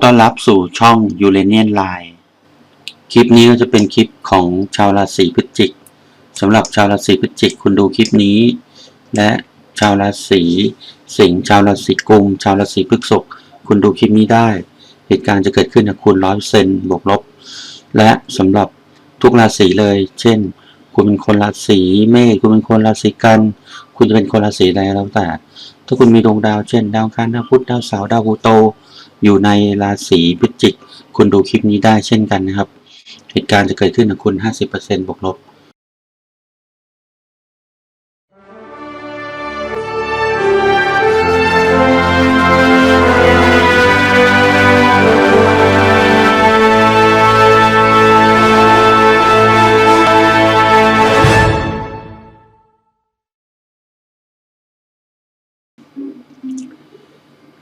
อต้อนรับสู่ช่องยูเรเนียนไลน์คลิปนี้ก็จะเป็นคลิปของชาวราศีพฤศจิกสำหรับชาวราศีพฤศจิกคุณดูคลิปนี้ และชาวราศีสิงห์ชาวราศีกุมชาวราศีพฤษภคุณดูคลิปนี้ได้ เหตุการณ์จะเกิดขึ้นกับคุณร้อยเซนบวกลบ และสำหรับทุกราศีเลย เช่น คุณเป็นคนราศีเมษคุณเป็นคนราศีกัน คุณจะเป็นคนราศีใดแล้วแต่ ถ้าคุณมีดวงดาวเช่น ดาวอังคารดาวพุธดาวเสาร์ดาวพลูโต อยู่ในราศีพฤศจิก คุณดูคลิปนี้ได้เช่นกันนะครับ เหตุการณ์จะเกิดขึ้นกับคุณ 50%บวกลบ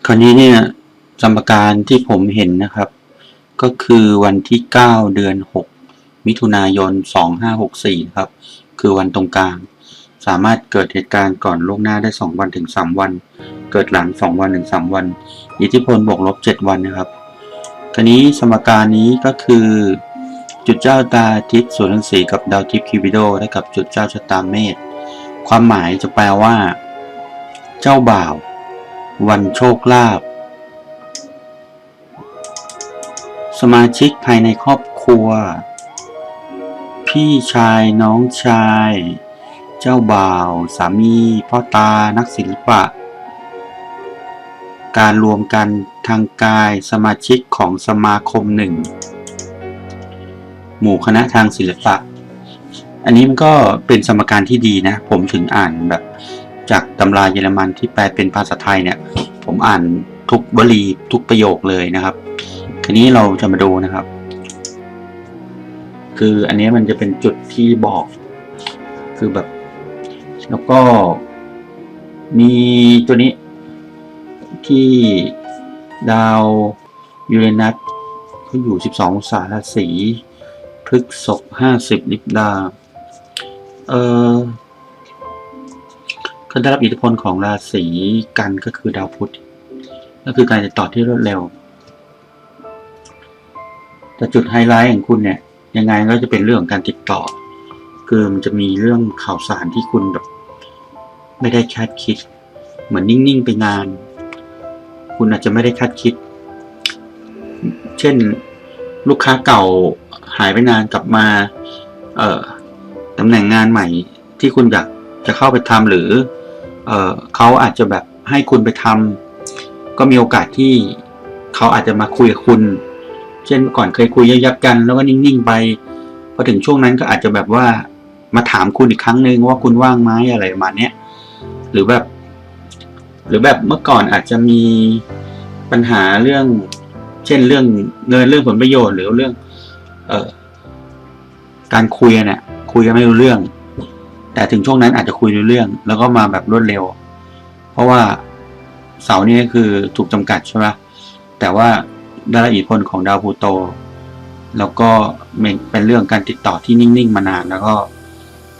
คราวนี้เนี่ย สมการที่ผมเห็นนะครับ ก็คือวันที่ 9 เดือน 6 มิถุนายน 2564 ครับ คือวันตรงกลาง สามารถเกิดเหตุการณ์ก่อนล่วงหน้าได้ 2 วันถึง 3 วัน เกิดหลัง 2 วันถึง 3 วัน อิทธิพลบวกลบ 7 วันนะครับคราวนี้สมการนี้ก็คือ จุดเจ้าตาอาทิตย์ส่วนรังสีกับดาวทิพย์คิวบิโดได้กับจุดเจ้าชะตาเมษความหมายจะแปลว่า เจ้าบ่าว วันโชคลาภ สมาชิกภายในครอบครัว พี่ชายน้องชาย เจ้าบ่าว สามี พ่อตานักศิลปะ การรวมกันทางกายสมาชิกของสมาคมหนึ่ง หมู่คณะทางศิลปะ อันนี้มันก็เป็นสมการที่ดีนะ ผมถึงอ่านแบบ จากตำราเยอรมันที่แปลเป็นภาษาไทยเนี่ย ผมอ่านทุกวลีทุกประโยคเลยนะครับ ทีนี้เราจะมาดูนะครับ คืออันนี้มันจะเป็นจุดที่บอก คือแบบ แล้วก็มีตัวนี้ที่ดาวยูเรนัสเขาอยู่ 12องศาราศีพฤกษภ50 ลิบดา เออก็ได้รับอิทธิพลของราศีกันก็คือดาวพุธ ก็คือการติดต่อที่รวดเร็ว แต่จุดไฮไลท์ของคุณเนี่ย ยังไงก็จะเป็นเรื่องของการติดต่อ คือมันจะมีเรื่องข่าวสารที่คุณแบบ ไม่ได้คาดคิด เหมือนนิ่ง ๆ ไปนาน คุณอาจจะไม่ได้คาดคิด เช่นลูกค้าเก่าหายไปนานกลับมา เอ่อตำแหน่งงานใหม่ที่คุณอยากจะเข้าไปทำหรือ เอ่อเขาอาจจะแบบให้คุณไปทำก็มีโอกาสที่เขาอาจจะมาคุยกับคุณ เช่นเมื่อก่อนเคยคุยยับกัน แล้วก็นิ่งๆไปพอถึงช่วงนั้นก็อาจจะแบบว่ามาถามคุณอีกครั้งหนึ่งว่าคุณว่างไหมอะไรประมาณนี้หรือแบบ หรือแบบเมื่อก่อนอาจจะมีปัญหาเรื่อง เช่นเรื่องเงินเรื่องผลประโยชน์ หรือเรื่อง เอ่อการคุยเนี่ยคุยกันไม่รู้เรื่อง แต่ถึงช่วงนั้นอาจจะคุยรู้เรื่อง แล้วก็มาแบบรวดเร็ว เพราะว่าเสาร์นี้ก็คือถูกจำกัดใช่ไหมแต่ว่า ได้รับอิทธิพลของดาวพูโต แล้วก็เป็นเรื่องการติดต่อที่นิ่งๆมานานแล้วก็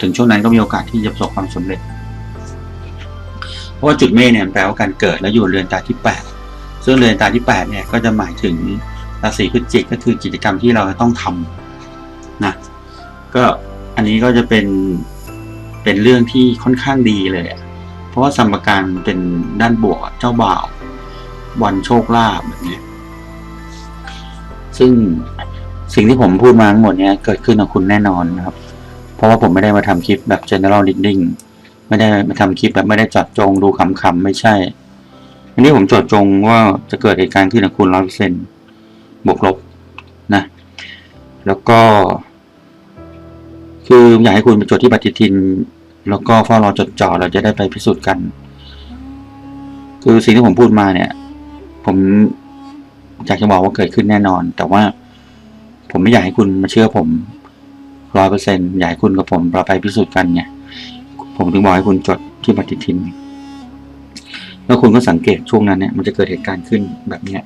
ถึงช่วงนั้นก็มีโอกาสที่จะประสบความสำเร็จ เพราะว่าจุดเมษเนี่ยแปลว่าการเกิดแล้วอยู่เรือนตาที่แปดซึ่งเรือนตาที่แปดเนี่ยก็จะหมายถึงราศีพฤศจิกก็คือกิจกรรมที่เราจะต้องทำนะก็อันนี้ก็จะเป็นเป็นเรื่องที่ค่อนข้างดีเลย เพราะว่าสมการเป็นด้านบวกเจ้าบ่าววันโชคลาภแบบเนี้ย ซึ่งสิ่งที่ผมพูดมาทั้งหมดเนี้ยเกิดขึ้นกับคุณแน่นอนนะครับ เพราะว่าผมไม่ได้มาทำคลิปแบบ general reading ไม่ได้มาทำคลิปแบบไม่ได้จัดจงดูคำๆไม่ใช่ อันนี้ผมจดจงว่าจะเกิดเหตุการณ์ขึ้นกับคุณร้อยเปอร์เซ็นบวกลบนะ แล้วก็ คืออยากให้คุณไปจดที่ปฏิทิน แล้วก็เฝ้ารอจดจ่อเราจะได้ไปพิสูจน์กัน คือสิ่งที่ผมพูดมาเนี่ย ผม อยากจะบอกว่าเกิดขึ้นแน่นอน แต่ว่าผมไม่อยากให้คุณมาเชื่อผมร้อยเปอร์เซ็นต์อยากให้คุณกับผมเราไปพิสูจน์กันไงผมถึงบอกให้คุณจดที่ปฏิทิน แล้วคุณก็สังเกตช่วงนั้นเนี่ยมันจะเกิดเหตุการณ์ขึ้นแบบเนี้ย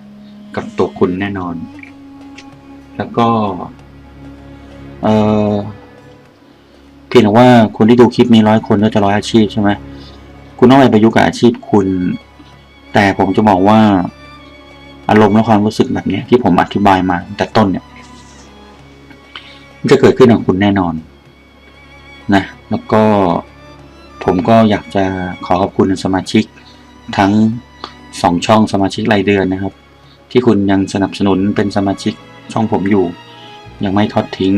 กับตัวคุณแน่นอน แล้วก็ เออเพียงแต่ว่าคนที่ดูคลิปนี้ร้อยคนก็จะร้อยอาชีพใช่ไหมคุณต้องไปประยุกต์กับอาชีพคุณ แต่ผมจะบอกว่า อารมณ์และความรู้สึกแบบนี้ที่ผมอธิบายมาตั้งแต่ต้นเนี่ยมันจะเกิดขึ้นกับคุณแน่นอนนะแล้วก็ผมก็อยากจะขอขอบคุณสมาชิกทั้งสองช่องสมาชิกรายเดือนนะครับ ที่คุณยังสนับสนุนเป็นสมาชิกช่องผมอยู่ ยังไม่ทอดทิ้ง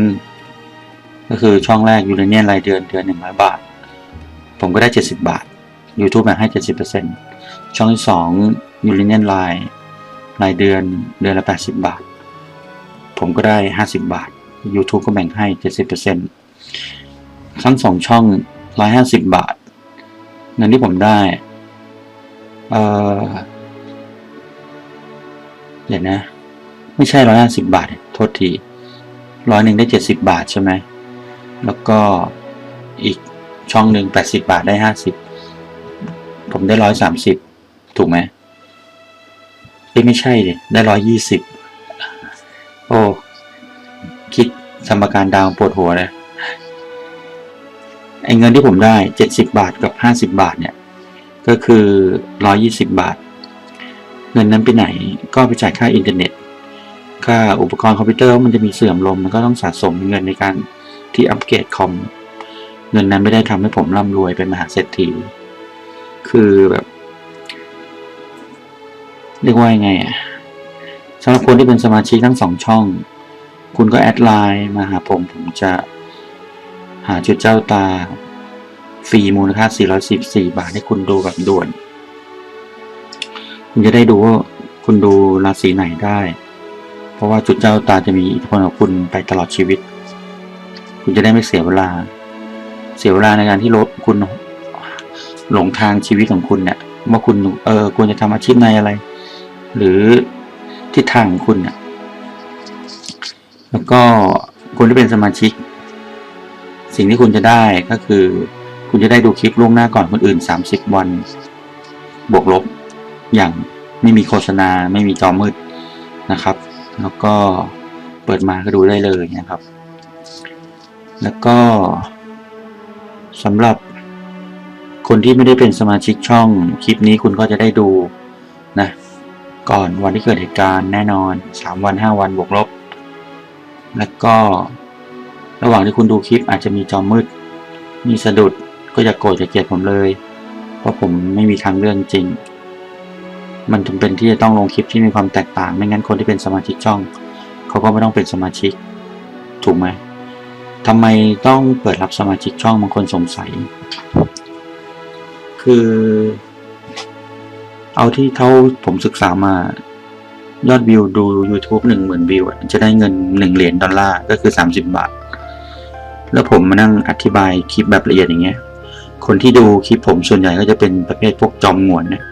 ก็คือช่องแรกยูเรเนียนรายเดือนเดือนหนึ่งร้อยบาท ผมก็ได้เจ็ดสิบบาท YouTube แบ่งให้เจ็ดสิบเปอร์เซ็นช่องที่สองยูเรเนียนไลน์ รายเดือนเดือนละแปดสิบบาท ผมก็ได้ห้าสิบบาท YouTube ก็แบ่งให้เจ็ดสิบเปอร์เซ็นทั้งสองช่องร้อยห้าสิบบาท เงินที่ผมได้ เออเดี๋ยวนะ ไม่ใช่ร้อยห้าสิบบาท โทษทีร้อยหนึ่งได้เจ็ดสิบบาทใช่ไหม แล้วก็อีกช่องหนึ่งแปดสิบาทได้ห้าสิบผมได้ร้อยสามสิบถูกไหม เอ้ไม่ใช่ดิได้ร้อยยี่สิบโอ้คิดสมการดาวปวดหัวเลยไอ้เงินที่ผมได้เจ็ดสิบาทกับห้าสิบาทเนี่ย ก็คือร้อยี่สิบาท เงินนั้นไปไหนก็ไปจ่ายค่าอินเทอร์เน็ต ค่าอุปกรณ์คอมพิวเตอร์มันจะมีเสื่อมลมมันก็ต้องสะสมเงินในการที่อัปเกรดคอม เงินนั้นไม่ได้ทำให้ผมร่ำรวยเป็นมหาเศรษฐี คือแบบ เรียกว่ายังไงอะสำหรับคนที่เป็นสมาชิกทั้งสองช่อง คุณก็แอดไลน์มาหาผม ผมจะหาจุดเจ้าตาฟรีมูลค่า 414 บาทให้คุณดูแบบด่วน คุณจะได้ดูว่าคุณดูราศีไหนได้ เพราะว่าจุดเจ้าตาจะมีอิทธิพลกับคุณไปตลอดชีวิต คุณจะได้ไม่เสียเวลา เสียเวลาในการที่ลบคุณหลงทางชีวิตของคุณเนี่ยว่าคุณเออควรจะทำอาชีพในอะไร หรือทิศทางของคุณเนี่ยแล้วก็คนที่เป็นสมาชิก สิ่งที่คุณจะได้ก็คือ คุณจะได้ดูคลิปล่วงหน้าก่อนคนอื่น 30 วัน บวกลบ อย่างไม่มีโฆษณาไม่มีจอมืดนะครับ แล้วก็เปิดมาก็ดูได้เลยนะครับ แล้วก็สำหรับคนที่ไม่ได้เป็นสมาชิกช่องคลิปนี้คุณก็จะได้ดู ก่อนวันที่เกิดเหตุการณ์แน่นอน 3 วัน 5 วันบวกลบ แล้วก็ระหว่างที่คุณดูคลิปอาจจะมีจอมืด มีสะดุดก็อย่าโกรธอย่าเกลียดผมเลย เพราะผมไม่มีทางเลื่อกจริง มันจำเป็นที่จะต้องลงคลิปที่มีความแตกต่าง ไม่งั้นคนที่เป็นสมาชิกช่อง เขาก็ไม่ต้องเป็นสมาชิก ถูกไหมทำไมต้องเปิดรับสมาชิกช่องบางคนสงสัย คือ เอาที่เท่าผมศึกษามายอดวิวดู YouTube หนึ่งหมื่นวิวจะได้เงินหนึ่งเหรียญดอลลาร์ก็คือสามสิบบาท แล้วผมมานั่งอธิบายคลิปแบบละเอียดอย่างเงี้ย คนที่ดูคลิปผมส่วนใหญ่ก็จะเป็นประเภทพวกจอมหงวนเนี่ย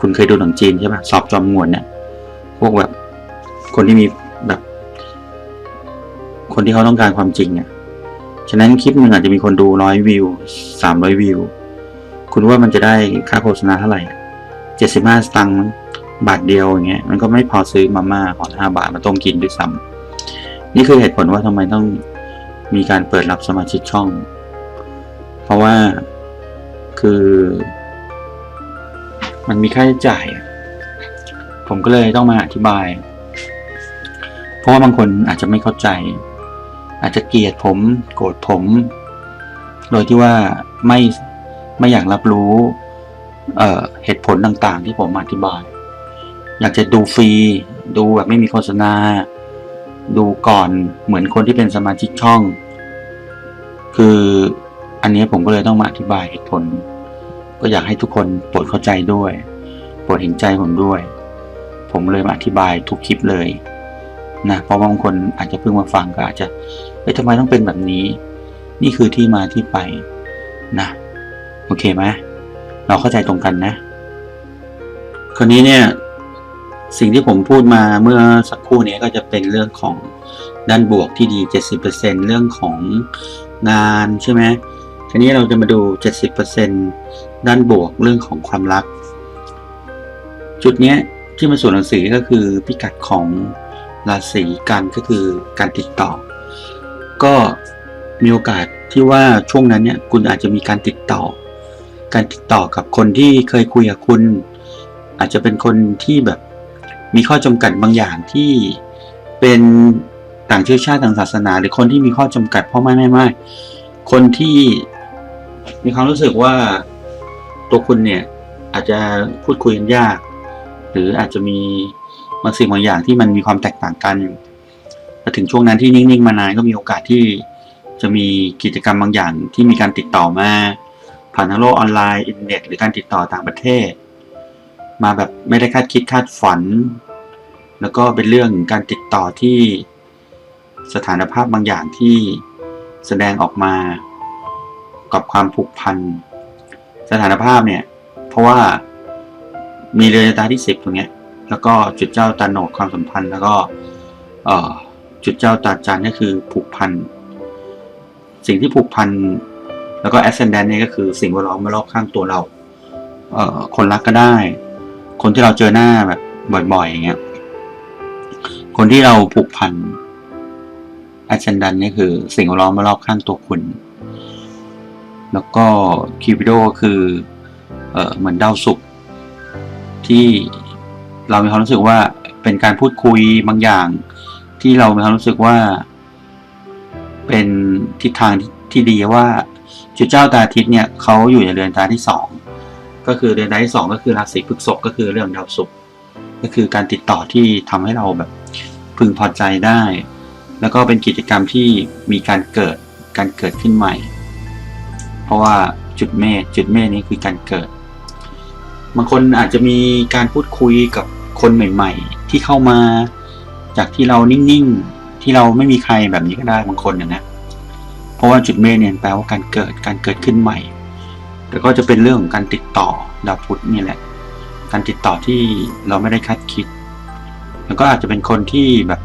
คุณเคยดูหนังจีนใช่ปะสอบจอมหงวนเนี่ยพวกแบบคนที่มีแบบ คนที่เขาต้องการความจริงเนี่ยฉะนั้นคลิปหนึ่งอาจจะมีคนดูร้อยวิวสามร้อยวิว คุณว่ามันจะได้ค่าโฆษณาเท่าไหร่ เจ็ดสิบห้าสตังค์บาทเดียวอย่างเงี้ยมันก็ไม่พอซื้อมาม่าห่อห้าบาทมาต้มกินด้วยซ้ำนี่คือเหตุผลว่าทำไมต้องมีการเปิดรับสมาชิกช่อง เพราะว่าคือ มันมีค่าใช้จ่าย ผมก็เลยต้องมาอธิบาย เพราะว่าบางคนอาจจะไม่เข้าใจ อาจจะเกลียดผมโกรธผม โดยที่ว่าไม่ไม่อยากรับรู้ เเหตุผลต่างๆ ที่ผมอธิบาย อยากจะดูฟรี ดูแบบไม่มีโฆษณา ดูก่อนเหมือนคนที่เป็นสมาชิกช่อง คืออันนี้ผมก็เลยต้องมาอธิบายเหตุผล ก็อยากให้ทุกคนโปรดเข้าใจด้วยโปรดเห็นใจผมด้วย ผมเลยมาอธิบายทุกคลิปเลยนะเพราะบางคนอาจจะเพิ่งมาฟังก็อาจจะเอ้ยทำไมต้องเป็นแบบนี้ นี่คือที่มาที่ไปนะ โอเคไหม เราเข้าใจตรงกันนะ คราวนี้เนี่ย สิ่งที่ผมพูดมาเมื่อสักครู่นี้ก็จะเป็นเรื่องของด้านบวกที่ดี 70%เรื่องของงานใช่ไหมทีนี้เราจะมาดู 70%ด้านบวกเรื่องของความรัก จุดนี้ที่มาส่วนหนังสือก็คือพิกัดของราศีกันก็คือการติดต่อ ก็มีโอกาสที่ว่าช่วงนั้นเนี่ยคุณอาจจะมีการติดต่อ การติดต่อกับคนที่เคยคุยกับคุณ อาจจะเป็นคนที่แบบมีข้อจำกัดบางอย่างที่เป็นต่างเชื้อชาติต่างศาสนา หรือคนที่มีข้อจำกัดพราะไม่ไม่ไม่คนที่มีความรู้สึกว่าตัวคุณเนี่ยอาจจะพูดคุยกันยาก หรืออาจจะมีบางสิ่งบางอย่างที่มันมีความแตกต่างกันแต่ถึงช่วงนั้นที่นิ่งๆมานานก็มีโอกาสที่จะมีกิจกรรมบางอย่างที่มีการติดต่อมา ผ่านทางโลกออนไลน์อินเทอร์เน็ตหรือการติดต่อต่างประเทศ มาแบบไม่ได้คาดคิดคาดฝัน แล้วก็เป็นเรื่องการติดต่อที่สถานภาพบางอย่างที่แสดงออกมากับความผูกพัน สถานภาพเนี่ย เพราะว่ามีเรือตาที่สิบตรงเนี้ย แล้วก็จุดเจ้าตาโหนดความสัมพันธ์ แล้วก็จุดเจ้าตาจันก็คือผูกพัน สิ่งที่ผูกพัน แล้วก็ ascendant เนี่ยก็คือสิ่งแวดล้อมรอบข้างตัวเราเอ่อคนรักก็ได้ คนที่เราเจอหน้าแบบบ่อยๆอย่างเงี้ยคนที่เราผูกพัน ascendant นี่คือสิ่งแวดล้อมรอบข้างตัวคุณ แล้วก็คิวปิโดคือเอ่อเหมือนดาวศุกร์ที่เรามีความรู้สึกว่าเป็นการพูดคุยบางอย่าง ที่เรามีความรู้สึกว่า เป็นทิศทางทที่ดีว่า จุดเจ้าตาอาทิตย์เนี่ยเขาอยู่ในเรือนตาที่สองก็คือเรือนตาที่สองก็คือราศีพฤษภก็คือเรื่องดาวศุกร์ก็คือการติดต่อที่ทำให้เราแบบพึงพอใจได้ แล้วก็เป็นกิจกรรมที่มีการเกิดการเกิดขึ้นใหม่ เพราะว่าจุดเมษจุดเมษนี้คือการเกิดบางคนอาจจะมีการพูดคุยกับคนใหม่ ๆ ที่เข้ามาจากที่เรานิ่งๆ ที่เราไม่มีใครแบบนี้ก็ได้บางคนนะนะ เพราะว่าจุดเมษเนี่ยแปลว่าการเกิดการเกิดขึ้นใหม่ แต่ก็จะเป็นเรื่องของการติดต่อดาวพุธนี่แหละ การติดต่อที่เราไม่ได้คาดคิด แล้วก็อาจจะเป็นคนที่แบบ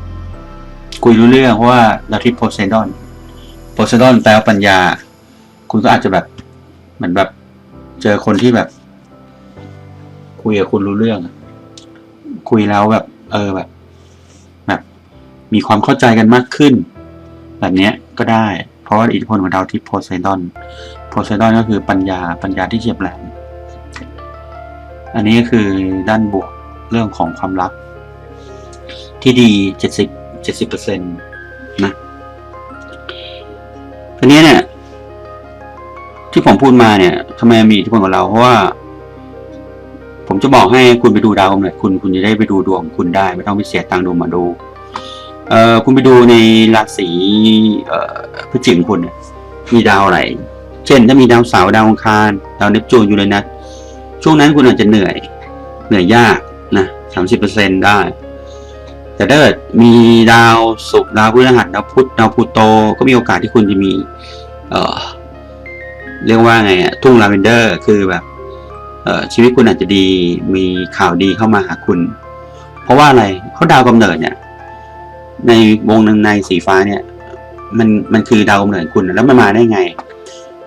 คุยรู้เรื่องเพราะว่าดาวทิศโพไซดอนโพไซดอนแปลว่าปัญญา คุณก็อาจจะแบบเหมือนแบบเจอคนที่แบบ คุยกับคุณรู้เรื่อง คุยแล้วแบบ เออแบบ แบบ มีความเข้าใจกันมากขึ้น แบบเนี้ยก็ได้ เพราะว่าอิทธิพลของดาวทิพย์โพไซดอน โพไซดอนก็คือปัญญาปัญญาที่เฉียบแหลม อันนี้ก็คือด้านบวกเรื่องของความรัก ที่ดีเจ็ดสิบเจ็ดสิบเปอร์เซ็นต์นะทีนี้เนี่ย ที่ผมพูดมาเนี่ยทำไมมีอิทธิพลกับเรา เพราะว่า ผมจะบอกให้คุณไปดูดาวกำเนิดคุณ คุณจะได้ไปดูดวงคุณได้ ไม่ต้องไปเสียตังค์ดูมาดู เอ่อคุณไปดูในราศีเอ่อพฤศจิกของคุณเนี่ยมีดาวอะไร เช่น ถ้ามีดาวเสาร์ดาวอังคารดาวเนปจูนอยู่เลยนะช่วงนั้นคุณอาจจะเหนื่อย เหนื่อยยากนะสามสิบเปอร์เซ็นได้ แต่ถ้าเกิดมีดาวศุกร์ดาวพฤหัสดาวพุธดาวพลูโต ก็มีโอกาสที่คุณจะมี เอ่อ เรียกว่าไงอะทุ่งลาเวนเดอร์คือแบบเอ่อชีวิตคุณอาจจะดีมีข่าวดีเข้ามาหาคุณ เพราะว่าอะไรเขาดาวกำเนิดเนี่ย ในวงหนึ่งในสีฟ้าเนี่ย มันมันคือดาวกำเนิดคุณแล้วมันมาได้ไง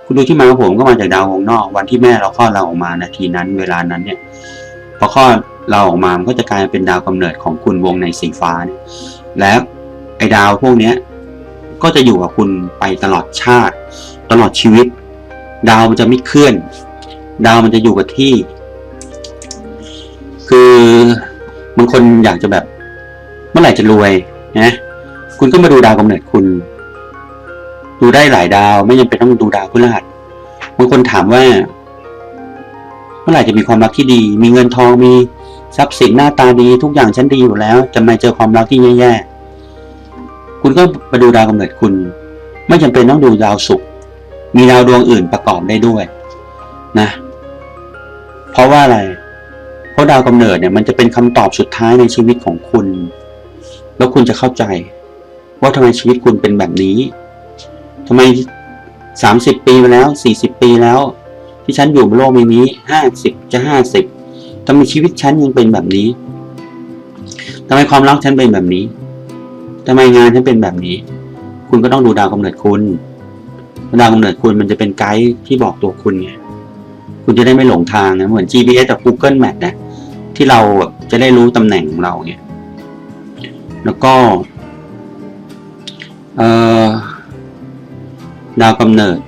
คุณดูที่มาของผมก็มาจากดาววงนอก วันที่แม่เราคลอดเราออกมานาทีนั้น เวลานั้นเนี่ย พอคลอดเราออกมามันก็จะกลายเป็นดาวกำเนิดของคุณวงในสีฟ้าเนี่ยแล้วไอ้ดาวพวกเนี้ยก็จะอยู่กับคุณไปตลอดชาติ ตลอดชีวิต ดาวมันจะไม่เคลื่อน ดาวมันจะอยู่กับที่ คือบางคนอยากจะแบบ เมื่อไหร่จะรวย นะคุณก็มาดูดาวกำเนิดคุณ ดูได้หลายดาวไม่จำเป็นต้องดูดาวพฤหัสบางคนถามว่า เมื่อไหร่จะมีความรักที่ดี มีเงินทองมีทรัพย์สินหน้าตาดีทุกอย่างฉันดีอยู่แล้วจะไม่เจอความรักที่แย่ๆคุณก็มาดูดาวกำเนิดคุณ ไม่จำเป็นต้องดูดาวศุกร์มีดาวดวงอื่นประกอบได้ด้วยนะ เพราะว่าอะไร เพราะดาวกำเนิดเนี่ยมันจะเป็นคำตอบสุดท้ายในชีวิตของคุณ แล้วคุณจะเข้าใจ ว่าทำไมชีวิตคุณเป็นแบบนี้ทำไมสามสิบปีมาแล้วสี่สิบปีแล้ว ที่ฉันอยู่บนโลกใบนี้ห้าสิบจะห้าสิบทำไมชีวิตฉันยังเป็นแบบนี้ทำไมความรักฉันเป็นแบบนี้ทำไมงานฉันเป็นแบบนี้ คุณก็ต้องดูดาวกำเนิดคุณ ดาวกำเนิดคุณมันจะเป็นไกด์ที่บอกตัวคุณไงคุณจะได้ไม่หลงทางนะเหมือน GPS กับ Google Map นะที่เราจะได้รู้ตำแหน่งของเราเนี่ย แล้วก็ดาวกำเนิด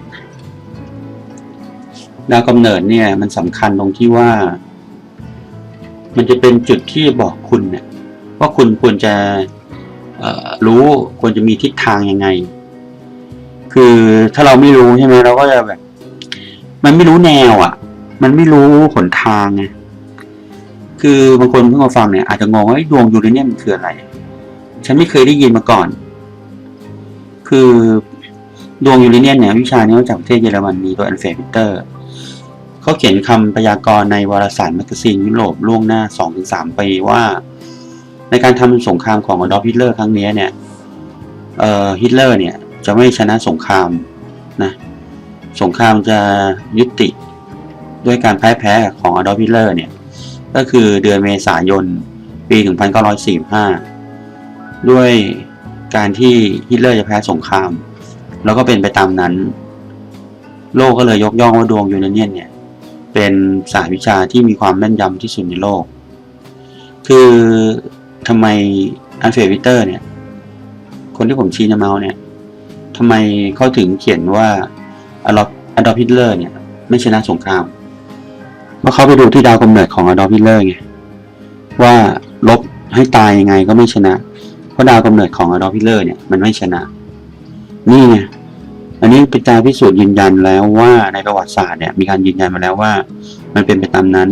ดาวกำเนิดเนี่ย มันสำคัญตรงที่ว่า มันจะเป็นจุดที่บอกคุณเนี่ยว่าคุณควรจะรู้ควรจะมีทิศทางยังไง คือถ้าเราไม่รู้ใช่ไหมเราก็จะแบบ มันไม่รู้แนวอะ มันไม่รู้หนทางไงคือบางคนเพิ่งมาฟังเนี่ยอาจจะงงว่าดวงยูเรเนียมมันคืออะไร ฉันไม่เคยได้ยินมาก่อน คือดวงยูเรเนียมเนี่ยวิชานี้มาจากประเทศเยอรมนีโดยอันเฟรดเตอร์เขาเขียนคำพยากรณ์ในวารสารแมกกาซีนยุโรปล่วงหน้า 2-3 ปีว่า ในการทำสงครามของอดอล์ฟฮิตเลอร์ครั้งนี้เนี่ยเอ่อฮิตเลอร์เนี่ยจะไม่ชนะสงครามนะสงครามจะยุติด้วยการพ่ายแพ้ของอดอล์ฟฮิตเลอร์เนี่ยก็คือเดือนเมษายนปี 1945 ด้วยการที่ฮิตเลอร์จะแพ้สงคราม แล้วก็เป็นไปตามนั้น โลกก็เลยยกย่องว่าดวงยูเรเนียนเนี่ย เป็นสายวิชาที่มีความแม่นยำที่สุดในโลก คือทำไมอันเฟรวิเตอร์เนี่ย คนที่ผมชี้นำเมาเนี่ยทำไมเขาถึงเขียนว่าอดอล์ฟอดอล์ฟฮิตเลอร์เนี่ย ไม่ชนะสงครามเพราะเขาไปดูที่ดาวกำเนิดของอดอล์ฟฮิตเลอร์ไงว่าลบให้ตายยังไงก็ไม่ชนะ เพราะดาวกำเนิดของอดอลฟิเลอร์เนี่ยมันไม่ชนะ นี่ไงอันนี้เป็นการพิสูจน์ยืนยันแล้วว่าในประวัติศาสตร์เนี่ยมีการยืนยันมาแล้วว่า มันเป็นไปตามนั้น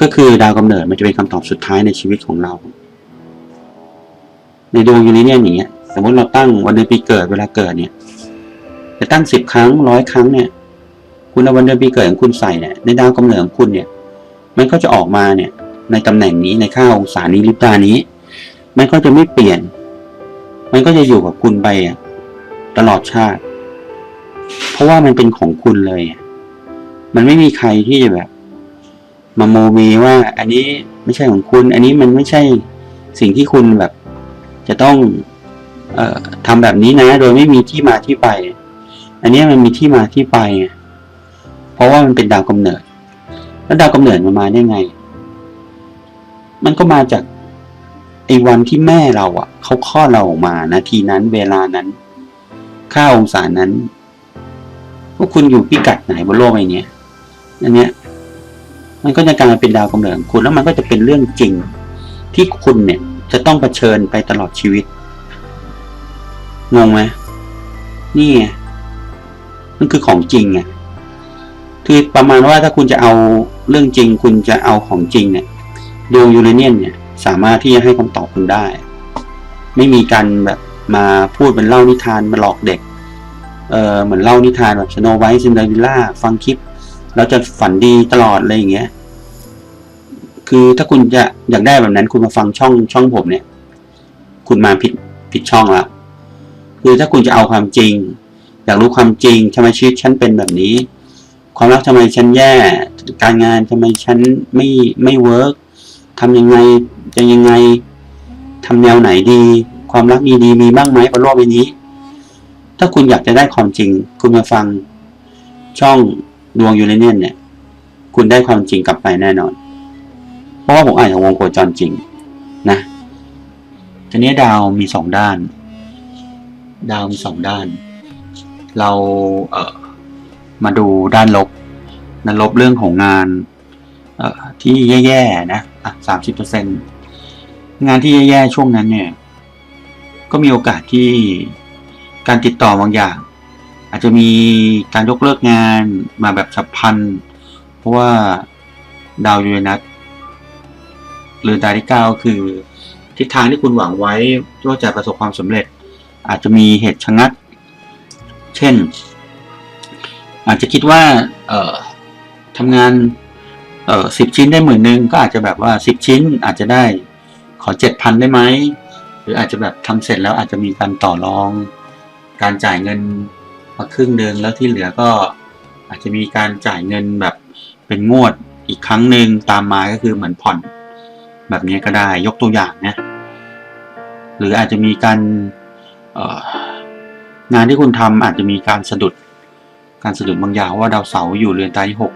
ก็คือดาวกำเนิดมันจะเป็นคำตอบสุดท้ายในชีวิตของเรา ในดวงยูเรเนียนอย่างเงี้ยสมมติเราตั้งวันเดือนปีเกิดเวลาเกิดเนี่ยจะตั้งสิบครั้งร้อยครั้งเนี่ย คุณเอาวันเดือนปีเกิดของคุณใส่เนี่ยในดาวกำเนิดของคุณเนี่ย มันก็จะออกมาเนี่ย ในตำแหน่งนี้ในค่าองศานี้ลิบดานี้ มันก็จะไม่เปลี่ยน มันก็จะอยู่กับคุณไปอะตลอดชาติ เพราะว่ามันเป็นของคุณเลยมันไม่มีใครที่จะแบบ มาโมเมว่า อันนี้ไม่ใช่ของคุณ อันนี้มันไม่ใช่สิ่งที่คุณแบบ จะต้อง เอ่อทำแบบนี้นะ โดยไม่มีที่มาที่ไป อันนี้มันมีที่มาที่ไป เพราะว่ามันเป็นดาวกำเนิด แล้วดาวกำเนิดมันมาได้ไง มันก็มาจาก ไอ้วันที่แม่เราอะเขาคลอดเราออกมานาทีนั้นเวลานั้นค่าองศานั้นพวกคุณอยู่พิกัดไหนบนโลกใบนี้ยอันเนี้ย มันก็จะกลายเป็นดาวกำเนิดคุณแล้วมันก็จะเป็นเรื่องจริง ที่คุณเนี่ยจะต้องเผชิญไปตลอดชีวิตงงไหมนี่ไงมันคือของจริงไงคือประมาณว่าถ้าคุณจะเอาเรื่องจริง คุณจะเอาของจริงเนี่ยดวงยูเรเนียนเนี่ย สามารถที่จะให้คำตอบคุณได้ ไม่มีการแบบมาพูดเป็นเล่านิทานมาหลอกเด็ก เออเหมือนเล่านิทานแบบสโนไวท์ซินเดอเรลล่าฟังคลิป แล้วจะฝันดีตลอดอะไรอย่างเงี้ย คือถ้าคุณจะอยากได้แบบนั้นคุณมาฟังช่องช่องผมเนี่ย คุณมาผิดผิดช่องละคือถ้าคุณจะเอาความจริง อยากรู้ความจริงทำไมชีวิตฉันเป็นแบบนี้ ความรักทำไมฉันแย่ การงานทำไมฉันไม่ไม่เวิร์กทำยังไง จะยังไงทำแนวไหนดี ความรักดีดีๆมีบ้างไหมบนโลกใบนี้ ถ้าคุณอยากจะได้ความจริง คุณมาฟัง ช่องดวงยูเรเนียนเนี่ย คุณได้ความจริงกลับไปแน่นอน เพราะว่าผมอ่านจากวงโคจรจริง นะทีนี้ดาวมีสองด้าน ดาวมีสองด้าน เราเออมาดูด้านลบด้านลบเรื่องของงาน เอ่อที่แย่ๆนะอะสามสิบเปอร์เซ็นต์ งานที่แย่ๆช่วงนั้นเนี่ย ก็มีโอกาสที่การติดต่อบางอย่าง อาจจะมีการยกเลิกงานมาแบบฉับพลัน เพราะว่าดาวยูเรนัสหรือดาวที่เก้าคือ ทิศทางที่คุณหวังไว้ว่าจะประสบความสำเร็จ อาจจะมีเหตุชะงัก เช่น อาจจะคิดว่า เอ่อทำงาน เอ่อสิบชิ้นได้หมื่นหนึ่งก็อาจจะแบบว่าสิบชิ้นอาจจะได้ ขอเจ็ดพันได้ไหม หรืออาจจะแบบทำเสร็จแล้วอาจจะมีการต่อรอง การจ่ายเงินมาครึ่งเดือนแล้วที่เหลือก็อาจจะมีการจ่ายเงินแบบเป็นงวดอีกครั้งหนึ่งตามมาก็คือเหมือนผ่อน แบบนี้ก็ได้ยกตัวอย่างนะหรืออาจจะมีการงานที่คุณทำอาจจะมีการสะดุด การสะดุดบางอย่างว่าดาวเสาร์อยู่เรือนตาที่หก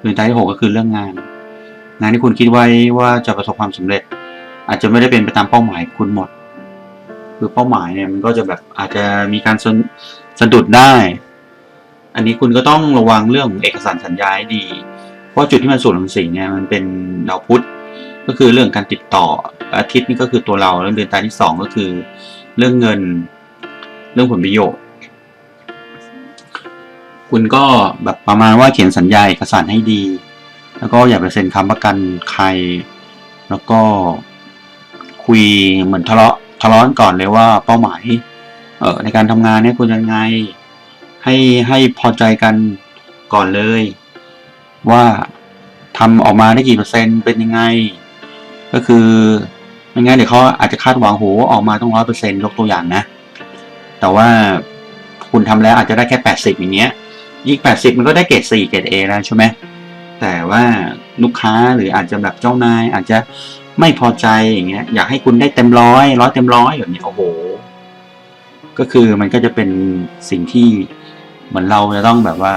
เรือนตาที่หกก็คือเรื่องงาน งานที่คุณคิดไว้ว่าจะประสบความสำเร็จ อาจจะไม่ได้เป็นไปตามเป้าหมายคุณหมด คือเป้าหมายเนี่ยมันก็จะแบบอาจจะมีการสะสะดุดได้ อันนี้คุณก็ต้องระวังเรื่องเอกสารสัญญาให้ดี เพราะจุดที่มันสูญรังสีเนี่ยมันเป็นดาวพุธก็คือเรื่องการติดต่ออาทิตย์นี่ก็คือตัวเราแล้วเดือนตาที่สองก็คือ เรื่องเงินเรื่องผลประโยชน์ คุณก็แบบประมาณว่าเขียนสัญญาเอกสารให้ดี แล้วก็อย่าไปเซ็นค้ำประกันใคร แล้วก็ คุยเหมือนทะเลาะทะเลาะก่อนเลยว่าเป้าหมายเออในการทำงานเนี่ยคุณยังไง ให้ให้พอใจกันก่อนเลย ว่าทำออกมาได้กี่เปอร์เซ็นต์เป็นยังไง ก็คือไม่งั้นเดี๋ยวเขาอาจจะคาดหวังโหออกมาต้องร้อยเปอร์เซ็นต์ยกตัวอย่างนะ แต่ว่าคุณทำแล้วอาจจะได้แค่แปดสิบอย่างเงี้ยยิ่งแปดสิบมันก็ได้เกรดสี่เกรดเอแล้วใช่ไหมแต่ว่าลูกค้าหรืออาจจะแบบเจ้านายอาจจะ ไม่พอใจอย่างเงี้ย อยากให้คุณได้เต็มร้อยร้อยเต็มร้อยแบบเนี้ยโอ้โห ก็คือมันก็จะเป็นสิ่งที่เหมือนเราจะต้องแบบว่า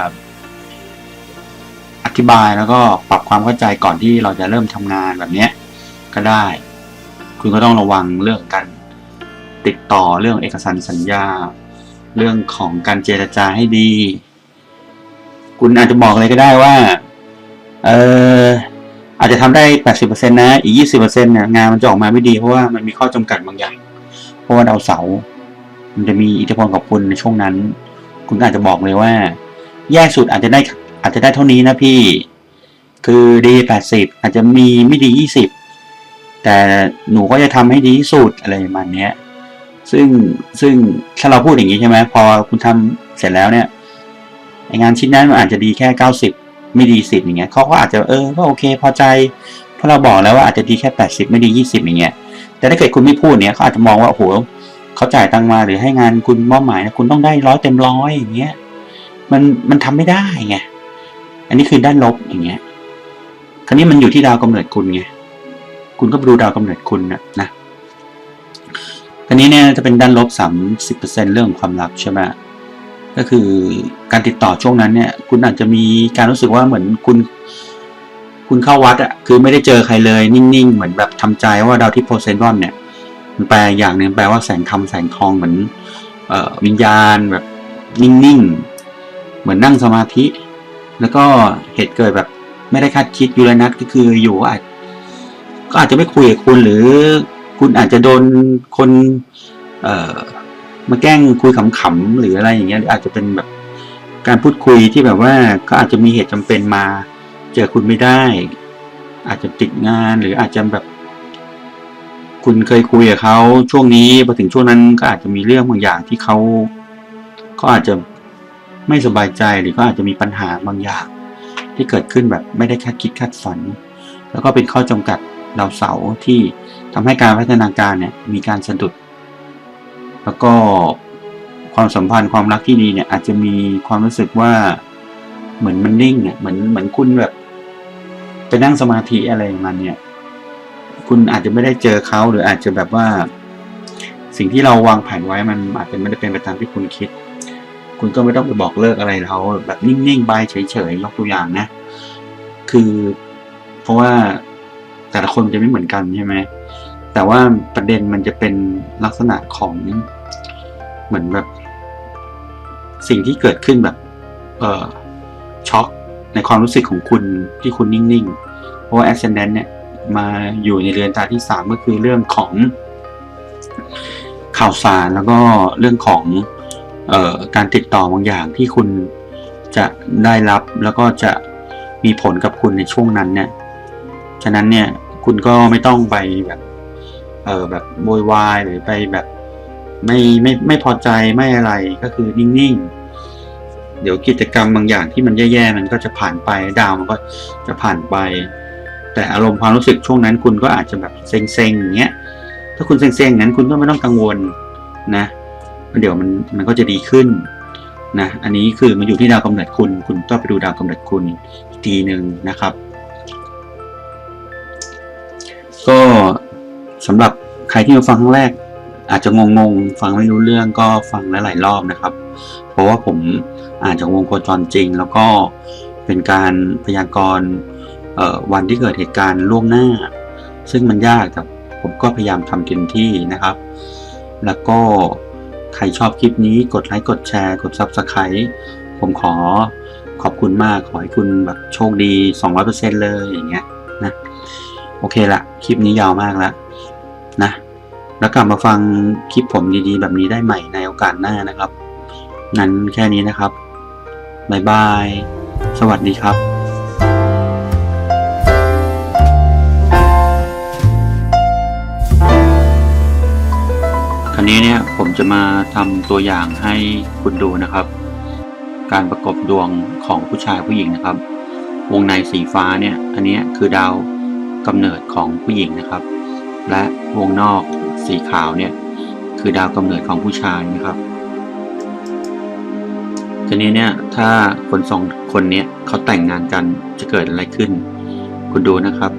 อธิบายแล้วก็ปรับความเข้าใจก่อนที่เราจะเริ่มทำงานแบบเนี้ยก็ได้ คุณก็ต้องระวังเรื่องการติดต่อเรื่องเอกสารสัญญา เรื่องของการเจรจาให้ดี คุณอาจจะบอกเลยก็ได้ว่า เออ อาจจะทำได้แปดสิบเปอร์เซ็นต์นะ อีกยี่สิบเปอร์เซ็นต์เนี่ยงานมันจะออกมาไม่ดีเพราะว่ามันมีข้อจำกัดบางอย่าง เพราะว่าดาวเสาร์มันจะมีอิทธิพลกับคุณในช่วงนั้น คุณอาจจะบอกเลยว่า แย่สุดอาจจะได้อาจจะได้เท่านี้นะพี่ คือดีแปดสิบอาจจะมีไม่ดียี่สิบแต่หนูก็จะทำให้ดีที่สุดอะไรประมาณนี้ซึ่งซึ่งถ้าเราพูดอย่างนี้ใช่ไหมพอคุณทำเสร็จแล้วเนี่ยงานชิ้นนั้นมันอาจจะดีแค่เก้าสิบ ไม่ดีสิบอย่างเงี้ยเขาก็อาจจะเออก็โอเค พอใจเพราะเราบอกแล้วว่าอาจจะดีแค่แปดสิบไม่ดียี่สิบอย่างเงี้ย แต่ถ้าเกิดคุณไม่พูดเนี่ยเขาอาจจะมองว่าโอ้โหเขาจ่ายตังมาหรือให้งานคุณมอบหมายนะคุณต้องได้ร้อยเต็มร้อยอย่างเงี้ยมันมันทำไม่ได้ไงอันนี้คือด้านลบอย่างเงี้ย คราวนี้มันอยู่ที่ดาวกำเนิดคุณไงคุณก็ดูดาวกำเนิดคุณนะนะคราวนี้เนี่ยจะเป็นด้านลบสามสิบเปอร์เซ็นเรื่องความลับใช่ไหม ก็คือการติดต่อช่วงนั้นเนี่ย คุณอาจจะมีการรู้สึกว่าเหมือนคุณ คุณเข้าวัดอะคือไม่ได้เจอใครเลย นิ่งๆ เหมือนแบบทำใจว่าดาวที่โพเซดอนเนี่ย มันแปลอย่างหนึ่งแปลว่าแสงธรรมแสงทองเหมือนวิญญาณแบบนิ่งๆ เหมือนนั่งสมาธิ แล้วก็เหตุเกิดแบบไม่ได้คาดคิดยูเรนัสก็คืออยู่อาจก็อาจจะไม่คุยกับคุณหรือคุณอาจจะโดนคนเอ มาแกล้งคุยขำๆหรืออะไรอย่างเงี้ยหรืออาจจะเป็นแบบการพูดคุยที่แบบว่าก็อาจจะมีเหตุจำเป็นมา เจอคุณไม่ได้ อาจจะติดงานหรืออาจจะแบบ คุณเคยคุยกับเขาช่วงนี้พอถึงช่วงนั้นก็อาจจะมีเรื่องบางอย่างที่เขาเขาอาจจะไม่สบายใจหรือก็อาจจะมีปัญหาบางอย่าง ที่เกิดขึ้นแบบไม่ได้คาดคิดคาดฝัน แล้วก็เป็นข้อจำกัดดาวเสาร์ที่ทำให้การพัฒนาการเนี่ยมีการสะดุด แล้วก็ความสัมพันธ์ความรักที่ดีเนี่ย อาจจะมีความรู้สึกว่าเหมือนมันนิ่งอะเหมือนเหมือนคุณแบบไปนั่งสมาธิอะไรมันเนี่ย คุณอาจจะไม่ได้เจอเขาหรืออาจจะแบบว่า สิ่งที่เราวางแผนไว้มันอาจจะไม่ได้เป็นไปตามที่คุณคิด คุณก็ไม่ต้องไปบอกเลิกอะไรเขาแบบนิ่งๆไปเฉยๆยกตัวอย่างนะ คือ เพราะว่าแต่ละคนจะไม่เหมือนกันใช่ไหมแต่ว่าประเด็นมันจะเป็นลักษณะของ เหมือนแบบ สิ่งที่เกิดขึ้นแบบ เออช็อกในความรู้สึกของคุณที่คุณนิ่งๆ เพราะว่า ascendant เนี่ย มาอยู่ในเรือนตาที่สามก็คือเรื่องของข่าวสารแล้วก็เรื่องของออการติดต่อบางอย่างที่คุณจะได้รับแล้วก็จะมีผลกับคุณในช่วงนั้นเนี่ย ฉะนั้นเนี่ยคุณก็ไม่ต้องไปแบบ เออแบบโวยวายหรือไปแบบ ไม่ไม่ไม่พอใจไม่อะไรก็คือนิ่งๆ เดี๋ยวกิจกรรมบางอย่างที่มันแย่ๆมันก็จะผ่านไปดาวมันก็จะผ่านไป แต่อารมณ์ความรู้สึกช่วงนั้นคุณก็อาจจะแบบเซ็งๆอย่างเงี้ยถ้าคุณเซ็งๆงนั้นคุณก็ไม่ต้องกังวลนะเดี๋ยวมันมันก็จะดีขึ้นนะอันนี้คือมันอยู่ที่ดาวกำเนิดคุณ คุณต้องไปดูดาวกำเนิดคุณทีหนึ่งนะครับ ก็สำหรับใครที่มาฟังครั้งแรก อาจจะงงๆ ฟังไม่รู้เรื่องก็ฟังหลายๆรอบนะครับ เพราะว่าผมอ่านจากวงโคจรจริง แล้วก็เป็นการพยากรณ์วันที่เกิดเหตุการณ์ล่วงหน้า ซึ่งมันยากแต่ผมก็พยายามทำเต็มที่นะครับ แล้วก็ใครชอบคลิปนี้กดไลค์กดแชร์ กด Subscribe ผมขอขอบคุณมาก ขอให้คุณแบบโชคดี 200%เลยอย่างเงี้ยนะ โอเคละคลิปนี้ยาวมากแล้วนะ แล้วกลับมาฟังคลิปผมดีๆ แบบนี้ได้ใหม่ในโอกาสหน้านะครับนั้นแค่นี้นะครับ บ๊ายบาย สวัสดีครับคราวนี้เนี่ยผมจะมาทำตัวอย่างให้คุณดูนะครับ การประกบดวงของผู้ชายผู้หญิงนะครับ วงในสีฟ้าเนี่ย อันนี้คือดาวกำเนิดของผู้หญิงนะครับ และวงนอก สีขาวเนี่ย คือดาวกำเนิดของผู้ชายนะครับ ทีนี้เนี่ยถ้าคนสองคนเนี้ยเขาแต่งงานกันจะเกิดอะไรขึ้น คุณดูนะครับ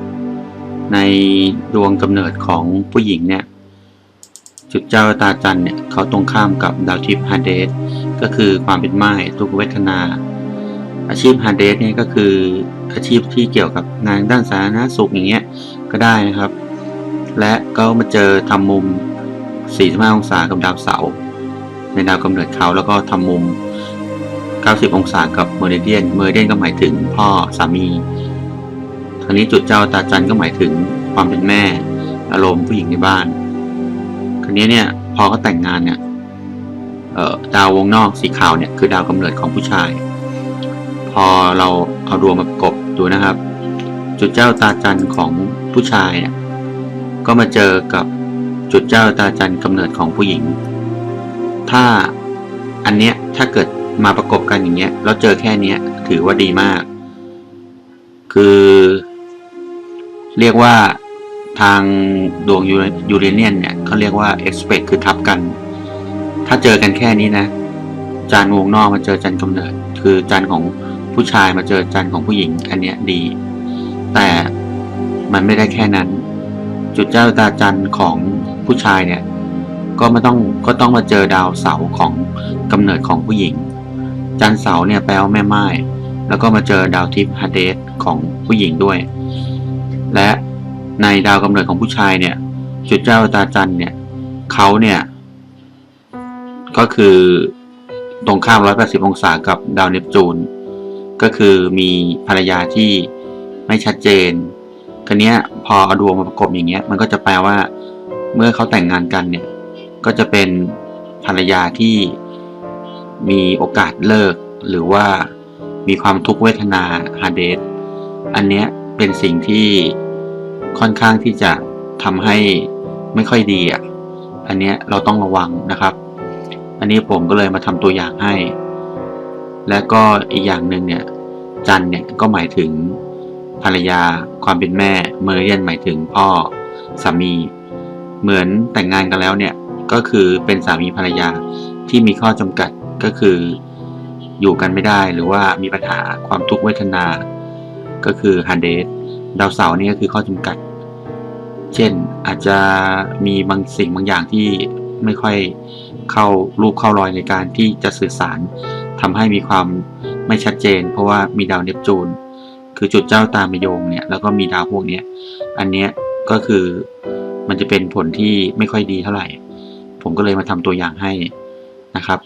ในดวงกำเนิดของผู้หญิงเนี่ยจุดเจ้าตาจันเนี่ยเขาตรงข้ามกับดาวทิพย์ฮาเดสก็คือความเป็นไม้ทุกเวทนา อาชีพฮาเดสเนี่ยก็คืออาชีพที่เกี่ยวกับงานด้านสาธารณสุขอย่างเงี้ยก็ได้นะครับ และก็มาเจอทำมุม 45 องศากับดาวเสาร์ในดาวกำเนิดเขาแล้วก็ทำมุม 90 องศากับเมอริเดียน เมอริเดียนก็หมายถึงพ่อสามีทางนี้จุดเจ้าตาจันก็หมายถึงความเป็นแม่ อารมณ์ผู้หญิงในบ้านคราวนี้เนี่ยพอเขาแต่งงานเนี่ยดาววงนอกสีขาวเนี่ยคือดาวกำเนิดของผู้ชาย พอเราเอาดวงมาประกบดูนะครับ จุดเจ้าตาจันของผู้ชายเนี่ย ก็มาเจอกับจุดเจ้าตาจันกำเนิดของผู้หญิง ถ้าอันเนี้ยถ้าเกิดมาประกบกันอย่างเงี้ยแล้วเจอแค่เนี้ยถือว่าดีมาก คือ เรียกว่าทางดวงยูเรเนียนเนี่ยเขาเรียกว่า expect คือทับกัน ถ้าเจอกันแค่นี้นะ จานวงนอกมาเจอจันกำเนิด คือจันของผู้ชายมาเจอจันของผู้หญิง อันเนี้ยดี แต่มันไม่ได้แค่นั้น จุดเจ้าตาจันของผู้ชายเนี่ยก็ไม่ต้องก็ต้องมาเจอดาวเสาของกำเนิดของผู้หญิง จันทร์เสาเนี่ยแปลว่าแม่ไม้แล้วก็มาเจอดาวทิพย์ฮาเดสของผู้หญิงด้วย และในดาวกำเนิดของผู้ชายเนี่ย จุดเจ้าตาจันเนี่ยเขาเนี่ยก็คือตรงข้าม 180 องศากับดาวเนปจูน ก็คือมีภรรยาที่ไม่ชัดเจน คันนี้ยพอเอาดวงมาประกบอย่างเงี้ย มันก็จะแปลว่า เมื่อเขาแต่งงานกันเนี่ย ก็จะเป็นภรรยาที่มีโอกาสเลิก หรือว่ามีความทุกขเวทนาฮาเดสอันเนี้ยเป็นสิ่งที่ค่อนข้างที่จะทำให้ไม่ค่อยดีอะ อันเนี้ยเราต้องระวังนะครับ อันนี้ผมก็เลยมาทำตัวอย่างให้ และก็อีกอย่างหนึ่งเนี่ย จันเนี่ยก็หมายถึง ภรรยา ความเป็นแม่ เมอร์เรียนหมายถึงพ่อสามี เหมือนแต่งงานกันแล้วเนี่ย ก็คือเป็นสามีภรรยาที่มีข้อจำกัดก็คือ อยู่กันไม่ได้หรือว่ามีปัญหาความทุกข์เวทนา ก็คือฮันเดสดาวเสาร์นี่ก็คือข้อจำกัด เช่นอาจจะมีบางสิ่งบางอย่างที่ไม่ค่อยเข้ารูปเข้ารอยในการที่จะสื่อสารทำให้มีความไม่ชัดเจน เพราะว่ามีดาวเนปจูน คือจุดเจ้าตามโยงเนี่ยแล้วก็มีดาวพวกเนี้ยอันเนี้ยก็คือมันจะเป็นผลที่ไม่ค่อยดีเท่าไหร่ ผมก็เลยมาทำตัวอย่างให้นะครับ